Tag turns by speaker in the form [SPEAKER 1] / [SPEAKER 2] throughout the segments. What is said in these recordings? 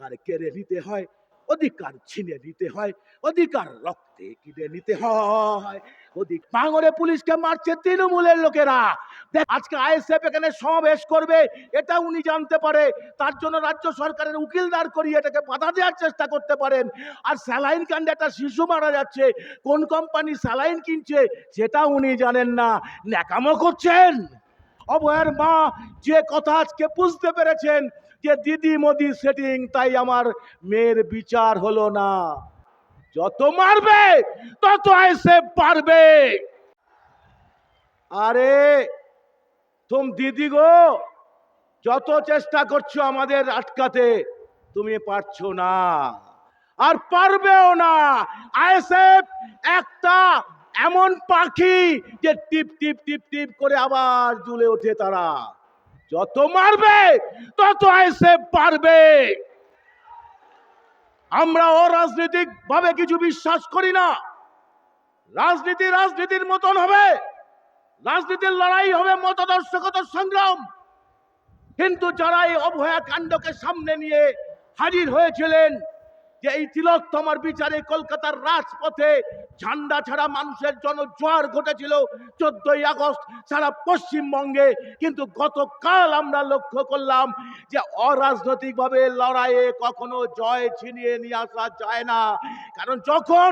[SPEAKER 1] অধিকার কেড়ে নিতে হয়, অধিকার ছিনে নিতে হয়, অধিকার রক্তে কিনে নিতে হয়। অধিক ভাঙরে পুলিশকে মারছে তৃণমূলের লোকেরা। আজকে আইএসএফ এখানে সমাবেশ করবে, এটা উনি জানতে পারে। তার জন্য রাজ্য সরকারের উকিল দাঁড় করিয়ে এটাকে বাধা দেওয়ার চেষ্টা করতে পারেন। আর স্যালাইন কাণ্ডে একটা শিশু মারা যাচ্ছে, কোন কোম্পানি স্যালাইন কিনছে, সেটা উনি জানেন না। ন্যাকামো করছেন। অভয়ের মা যে কথা আজকে বুঝতে পেরেছেন যে দিদি মোদি সেটিং তাই আমার মেয়ের বিচার হলো না। যত মারবে, তত এসে পারবে। আরে, তুম দিদি গো, যত চেষ্টা করছ আমাদের আটকাতে, তুমি পারছ না। আর পারবেও না। আইএসএফ একটা এমন পাখি যে টিপ টিপ টিপ টিপ করে আবার জ্বলে ওঠে তারা। যত মারবে, তত আইএসএফ পারবে। আমরা অরাজনৈতিক ভাবে কিছু বিশ্বাস করি না। রাজনীতি রাজনীতির মতন হবে, রাজনীতির লড়াই হবে মতাদর্শগত সংগ্রাম। কিন্তু যারা এই অভয়া কাণ্ডকে সামনে নিয়ে হাজির হয়েছিলেন যে এই তিলোত্তমার বিচারে কলকাতার রাজপথে ঝান্ডা ছাড়া মানুষের জনজোয়ার ঘটেছিল চোদ্দই আগস্ট সারা পশ্চিমবঙ্গে। কিন্তু গতকাল আমরা লক্ষ্য করলাম যে অরাজনৈতিকভাবে লড়াইয়ে কখনো জয় ছিনিয়ে নিয়ে আসা যায় না। কারণ যখন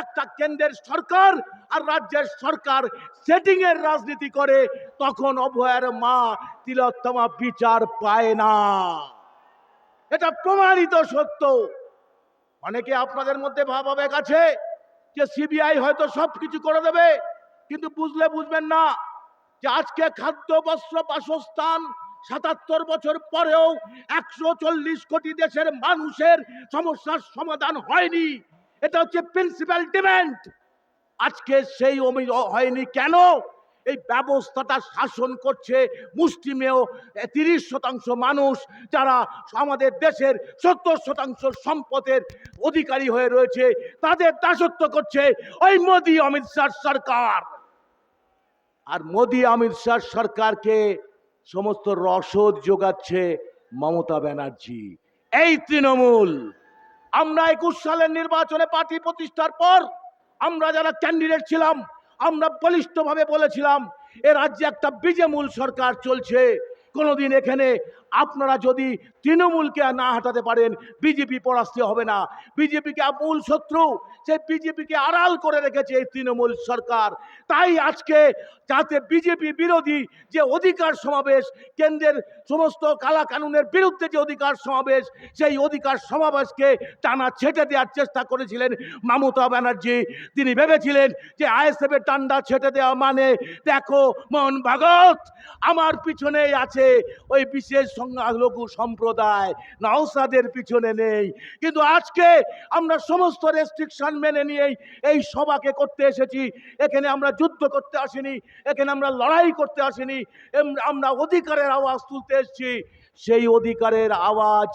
[SPEAKER 1] একটা কেন্দ্রের সরকার আর রাজ্যের সরকার সেটিং এর রাজনীতি করে, তখন অভয়ের মা তিলোত্তমা বিচার পায় না। এটা প্রমাণিত সত্য। অনেকে আপনাদের মধ্যে ভাবাবেগ আছে যে সিবিআই হয়তো সব কিছু করে দেবে, কিন্তু বুঝলে বুঝবেন না যে আজকে খাদ্য, বস্ত্র, বাসস্থান সাতাত্তর বছর পরেও একশো চল্লিশ কোটি দেশের মানুষের সমস্যার সমাধান হয়নি। এটা হচ্ছে প্রিন্সিপাল ডিমান্ড আজকে সেই অমি হয়নি। কেন? এই ব্যবস্থাটা শাসন করছে মুষ্টিমেয় তিরিশ শতাংশ মানুষ যারা আমাদের দেশের সত্তর শতাংশ সম্পদের অধিকারী হয়ে রয়েছে, তাদের দাসত্ব করছে ওই মোদি অমিত শাহ সরকার। আর মোদি অমিত শাহ সরকারকে সমস্ত রসদ যোগাচ্ছে মমতা ব্যানার্জি। এই তৃণমূল, আমরা একুশ সালের নির্বাচনে পার্টি প্রতিষ্ঠার পর আমরা যারা ক্যান্ডিডেট ছিলাম আমরা বলিষ্ঠভাবে বলেছিলাম এ রাজ্যে একটা বিজেমূল সরকার চলছে। কোনোদিন এখানে আপনারা যদি তৃণমূলকে না হাঁটাতে পারেন, বিজেপি পরাস্ত হবে না। বিজেপিকে মূল শত্রু, সেই বিজেপিকে আড়াল করে রেখেছে এই তৃণমূল সরকার। তাই আজকে যাতে বিজেপি বিরোধী যে অধিকার সমাবেশ, কেন্দ্রের সমস্ত কালা কানুনের বিরুদ্ধে যে অধিকার সমাবেশ, সেই অধিকার সমাবেশকে টানা ছেটে দেওয়ার চেষ্টা করেছিলেন মমতা ব্যানার্জি। তিনি ভেবেছিলেন যে আইএসএফের টান্ডা ছেটে দেওয়া মানে দেখো মোহন ভাগত, আমার পিছনেই আছে ওই বিশেষ সংখ্যালঘু সম্প্রদায় নাওসাদের পিছনে নেই। কিন্তু আজকে আমরা সমস্ত রেস্ট্রিকশন মেনে নিয়েই এই সভাকে করতে এসেছি। এখানে আমরা যুদ্ধ করতে আসিনি, এখানে আমরা লড়াই করতে আসিনি আমরা অধিকারের আওয়াজ তুলতে এসেছি। সেই অধিকারের আওয়াজ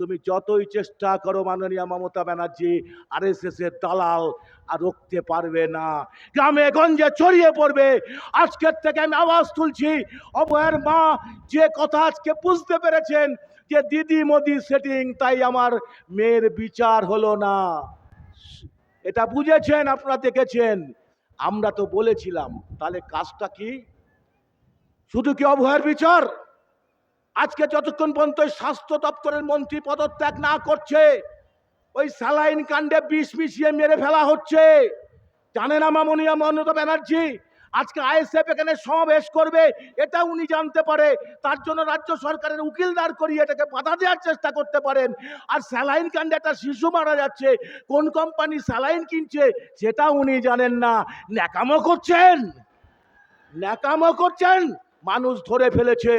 [SPEAKER 1] তুমি যতই চেষ্টা করো মাননীয় মমতা ব্যানার্জি আর এস এর দালাল আর রুখতে পারবে না। গ্রামে গঞ্জে ছড়িয়ে পড়বে। আজকের থেকে আমি আওয়াজ তুলছি, অভয়ের মা যে কথা আজকে বুঝতে পেরেছেন যে দিদি মোদি সেটিং তাই আমার মেয়ের বিচার হলো না। এটা বুঝেছেন, আপনারা দেখেছেন। আমরা তো বলেছিলাম, তাহলে কাজটা কি? শুধু কি অভয়ের বিচার? আজকে যতক্ষণ পর্যন্ত স্বাস্থ্য দপ্তরের মন্ত্রী পদত্যাগ না করছে, ওই স্যালাইন কাণ্ডে বিষ মিশিয়ে মেরে ফেলা হচ্ছে। জানে না মামনিয়া মমতা ব্যানার্জি, আজকে আইএসএফ এখানে সমাবেশ করবে, এটা উনি জানতে পারে। তার জন্য রাজ্য সরকারের উকিল দাঁড় করিয়ে এটাকে বাধা দেওয়ার চেষ্টা করতে পারেন। আর স্যালাইন কাণ্ডে একটা শিশু মারা যাচ্ছে, কোন কোম্পানি স্যালাইন কিনছে, সেটা উনি জানেন না। ন্যাকামো করছেন ন্যাকামো করছেন, মানুষ ধরে ফেলেছে।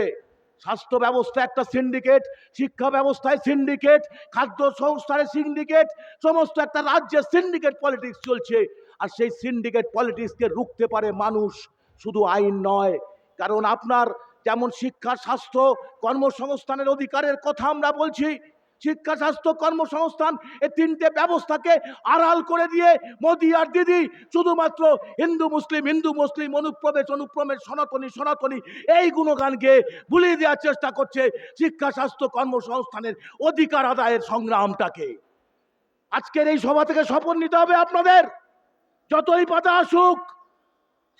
[SPEAKER 1] স্বাস্থ্য ব্যবস্থা একটা সিন্ডিকেট শিক্ষা ব্যবস্থায় সিন্ডিকেট খাদ্য সংস্থায় সিন্ডিকেট সমস্ত একটা রাজ্যের সিন্ডিকেট পলিটিক্স চলছে। আর সেই সিন্ডিকেট পলিটিক্সকে রুখতে পারে মানুষ শুধু আইন নয়। কারণ আপনার যেমন শিক্ষা, স্বাস্থ্য, কর্মসংস্থানের অধিকারের কথা আমরা বলছি শিক্ষা স্বাস্থ্য কর্মসংস্থান এই তিনটে ব্যবস্থাকে আড়াল করে দিয়ে মোদি আর দিদি শুধুমাত্র হিন্দু মুসলিম হিন্দু মুসলিম, অনুপ্রবেশ অনুপ্রবেশ সনাতনী সনাতনী, এই গুণগানকে ভুলিয়ে দেওয়ার চেষ্টা করছে শিক্ষা স্বাস্থ্য কর্মসংস্থানের অধিকার আদায়ের সংগ্রামটাকে। আজকের এই সভা থেকে শপথ নিতে হবে আপনাদের। যতই পাতা আসুক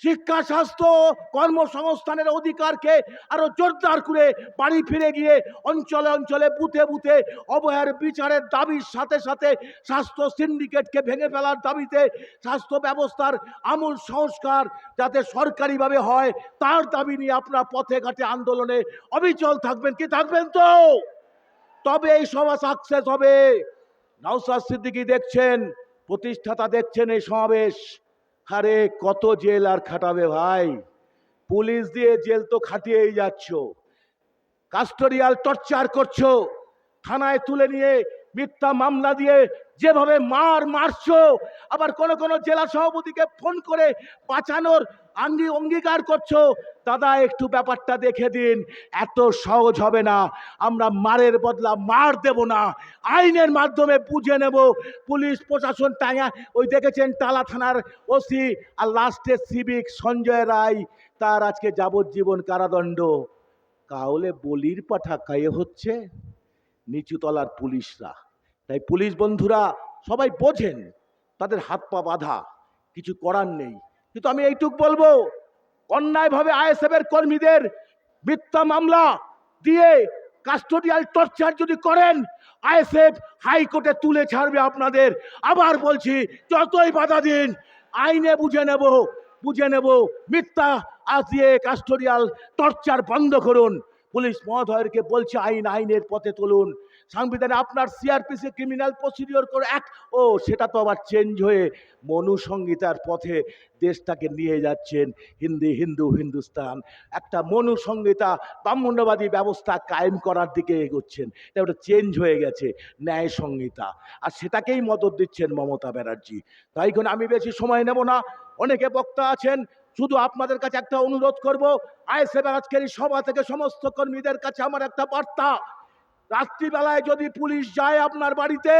[SPEAKER 1] শিক্ষা স্বাস্থ্য কর্মসংস্থানের অধিকারকে আরও জোরদার করে বাড়ি ফিরে গিয়ে অঞ্চলে অঞ্চলে বুথে বুথে অবহের বিচারের দাবির সাথে সাথে স্বাস্থ্য সিন্ডিকেটকে ভেঙে ফেলার দাবিতে স্বাস্থ্য ব্যবস্থার আমূল সংস্কার যাতে সরকারিভাবে হয়, তার দাবি নিয়ে আপনারা পথে ঘাটে আন্দোলনে অবিচল থাকবেন। কি থাকবেন তো? তবে এই সমাজ সাকসেস হবে। নওসাদ সিদ্দিকি দেখছেন, প্রতিষ্ঠাতা দেখছেন এই সমাবেশ। আরে, কত জেল আর খাটাবে ভাই? পুলিশ দিয়ে জেল তো খাটিয়েই যাচ্ছ। কাস্টোরিয়াল টর্চার করছ। থানায় তুলে নিয়ে মিথ্যা মামলা দিয়ে যেভাবে মার মারছো, আবার কোন কোন জেলা সভাপতিকে ফোন করে বাঁচানোর আঙ্গি অঙ্গীকার করছ, দাদা একটু ব্যাপারটা দেখে দিন, এত সহজ হবে না, আমরা মারের বদলা মার দেব না, আইনের মাধ্যমে বুঝে নেব, পুলিশ প্রশাসন টাঙা, ওই দেখেছেন টালা থানার ওসি আর লাস্টে সিভিক সঞ্জয় রায়, তার আজকে যাবজ্জীবন কারাদণ্ড। কাউলে বলির পাঠা কায়ে হচ্ছে? নিচুতলার পুলিশরা। তাই পুলিশ বন্ধুরা সবাই বোঝেন, তাদের হাত পা বাঁধা, কিছু করার নেই। কিন্তু আমি এইটুক বলব, অন্যায়ভাবে আইএসএফ এর কর্মীদের মিথ্যা মামলা দিয়ে কাস্টোডিয়াল টর্চার যদি করেন, আইএসএফ হাইকোর্টে তুলে ছাড়বে আপনাদের। আবার বলছি, যতই বাধা দিন, আইনে বুঝে নেব বুঝে নেব, মিথ্যা আজ দিয়ে কাস্টোডিয়াল টর্চার বন্ধ করুন। পুলিশ মহোদয়কে বলছে, আইন, আইনের পথে তুলুন সংবিধানে আপনার সিআরপিসি ক্রিমিনাল প্রসিডিওর করে এক ও সেটা তো আবার চেঞ্জ হয়ে মনু সংহিতার পথে দেশটাকে নিয়ে যাচ্ছেন হিন্দি, হিন্দু, হিন্দুস্তান। একটা মনু সংহিতা ব্রাহ্মণ্যবাদী ব্যবস্থা কায়েম করার দিকে এগোচ্ছেন। এটা ওটা চেঞ্জ হয়ে গেছে ন্যায় সংহিতা আর সেটাকেই মদত দিচ্ছেন মমতা ব্যানার্জি। তাই আমি বেশি সময় নেব না। অনেকে বক্তা আছেন শুধু আপনাদের কাছে একটা অনুরোধ করব আইএসএফ আজকের এই সভা থেকে সমস্ত কর্মীদের কাছে আমার একটা বার্তা। রাত্রিবেলায় যদি পুলিশ যায় আপনার বাড়িতে,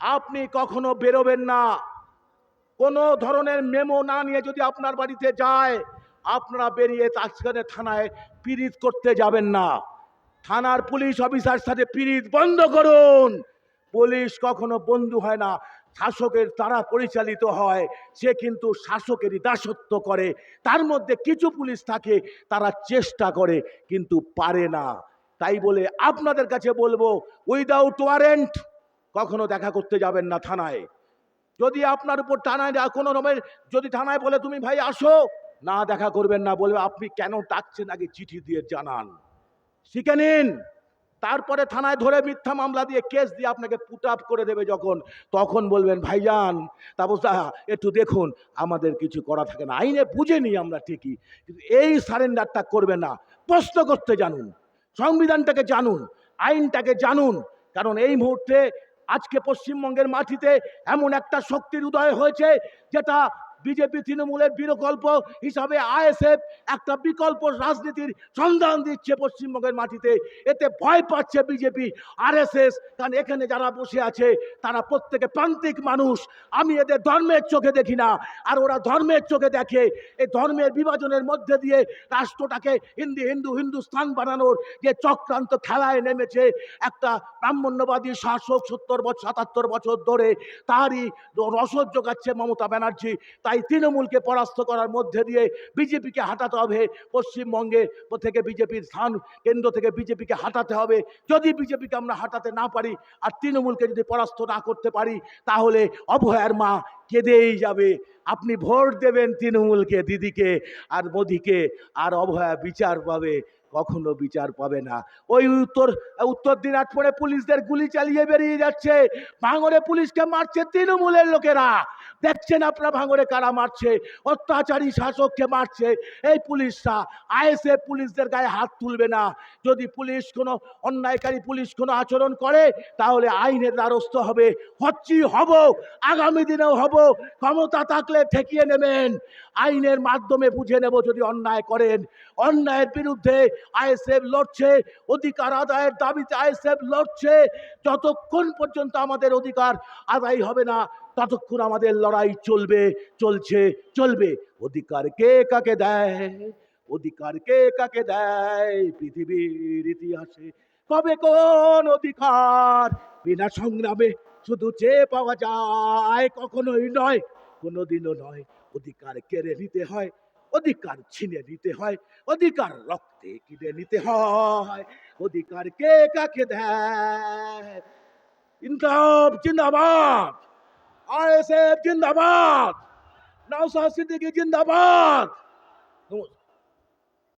[SPEAKER 1] আপনি কখনো বেরোবেন না। কোনো ধরনের মেমো না নিয়ে যদি আপনার বাড়িতে যায়, আপনারা বেরিয়ে তাৎক্ষণে থানায় পিরিত করতে যাবেন না। থানার পুলিশ অফিসার সাথে পিরিত বন্ধ করুন। পুলিশ কখনো বন্ধু হয় না। শাসকের দ্বারা পরিচালিত হয়, সে কিন্তু শাসকেরই দাসত্ব করে। তার মধ্যে কিছু পুলিশ থাকে, তারা চেষ্টা করে, কিন্তু পারে না। তাই বলে আপনাদের কাছে বলব উইদাউট ওয়ারেন্ট কখনো দেখা করতে যাবেন না থানায়। যদি আপনার উপর থানায় কোনো রকমের যদি থানায় বলে, তুমি ভাই আসো, না দেখা করবেন না বলবে, আপনি কেন ডাকছেন? আগে চিঠি দিয়ে জানান। শিখে নিন। তারপরে থানায় ধরে মিথ্যা মামলা দিয়ে কেস দিয়ে আপনাকে পুট আপ করে দেবে যখন, তখন বলবেন, ভাইজান তারপর একটু দেখুন, আমাদের কিছু করা থাকে না। আইনে বুঝে নিই আমরা ঠিকই, কিন্তু এই সারেন্ডারটা করবে না। প্রশ্ন করতে জানুন, সংবিধানটাকে জানুন, আইনটাকে জানুন, কারণ এই মুহূর্তে আজকে পশ্চিমবঙ্গের মাটিতে এমন একটা শক্তির উদয় হয়েছে, যেটা বিজেপি তৃণমূলের বিকল্প হিসাবে আইএসএফ একটা বিকল্প রাজনীতির সন্ধান দিচ্ছে পশ্চিমবঙ্গের মাটিতে। এতে ভয় পাচ্ছে বিজেপি, আরএসএস, কারণ এখানে যারা বসে আছে, তারা প্রত্যেকে প্রান্তিক মানুষ। আমি এদের ধর্মের চোখে দেখি না, আর ওরা ধর্মের চোখে দেখে। এই ধর্মের বিভাজনের মধ্যে দিয়ে রাষ্ট্রটাকে হিন্দি, হিন্দু, হিন্দুস্থান বানানোর যে চক্রান্ত খেলায় নেমেছে, একটা ব্রাহ্মণ্যবাদী শাসক সত্তর বছর সাতাত্তর বছর ধরে তারই রসদ যোগাচ্ছে মমতা ব্যানার্জি। তাই তৃণমূলকে পরাস্ত করার মধ্যে দিয়ে বিজেপিকে হাঁটাতে হবে পশ্চিমবঙ্গে থেকে বিজেপির স্থান কেন্দ্র থেকে বিজেপিকে হাঁটাতে হবে। যদি বিজেপিকে আমরা হাঁটাতে না পারি আর তৃণমূলকে যদি পরাস্ত না করতে পারি, তাহলে অভয়ার মা কেঁদেই যাবে। আপনি ভোট দেবেন তৃণমূলকে, দিদিকে আর মোদিকে, আর অভয়া বিচার পাবে। কখনো বিচার পাবে না। ওই উত্তর উত্তর দিনাজপুরে পুলিশদের গুলি চালিয়ে বেরিয়ে যাচ্ছে। ভাঙরে পুলিশকে মারছে তৃণমূলের লোকেরা। দেখছেন আপনারা ভাঙরে কারা মারছে? অত্যাচারী শাসককে মারছে। এই পুলিশরা আইএসএ পুলিশদের গায়ে হাত তুলবে না। যদি পুলিশ কোনো, অন্যায়কারী পুলিশ কোনো আচরণ করে, তাহলে আইনের দ্বারস্থ হবে। হচ্ছি হব, আগামী দিনেও হব। ক্ষমতা থাকলে ঠেকিয়ে নেবেন। আইনের মাধ্যমে বুঝে নেব যদি অন্যায় করেন। অন্যায়ের বিরুদ্ধে আইএসএফ লড়ছে, অধিকার আদায়ের দাবিতে আইএসএফ লড়ছে। যতক্ষণ পর্যন্ত আমাদের অধিকার আদায় হবে না, ততক্ষণ আমাদের লড়াই চলবে, চলছে, চলবে। অধিকার কে কাকে দেয়? অধিকার কে কাকে দেয় পৃথিবীর ইতিহাসে? কবে কোন অধিকার বিনা সংগ্রামে শুধু চেয়ে পাওয়া যায়, কখনোই নয়, কোনোদিনও নয়। অধিকার কেড়ে নিতে হয় অধিকার ছিনে নিতে হয়, অধিকার রক্তে কিনে নিতে হয়, অধিকার কে কাকে দেয়? ইনকাম জিন্দাবাদ, আইএসএফ জিন্দাবাদ নওসাদ সিদ্দিকী জিন্দাবাদ। নমস্কার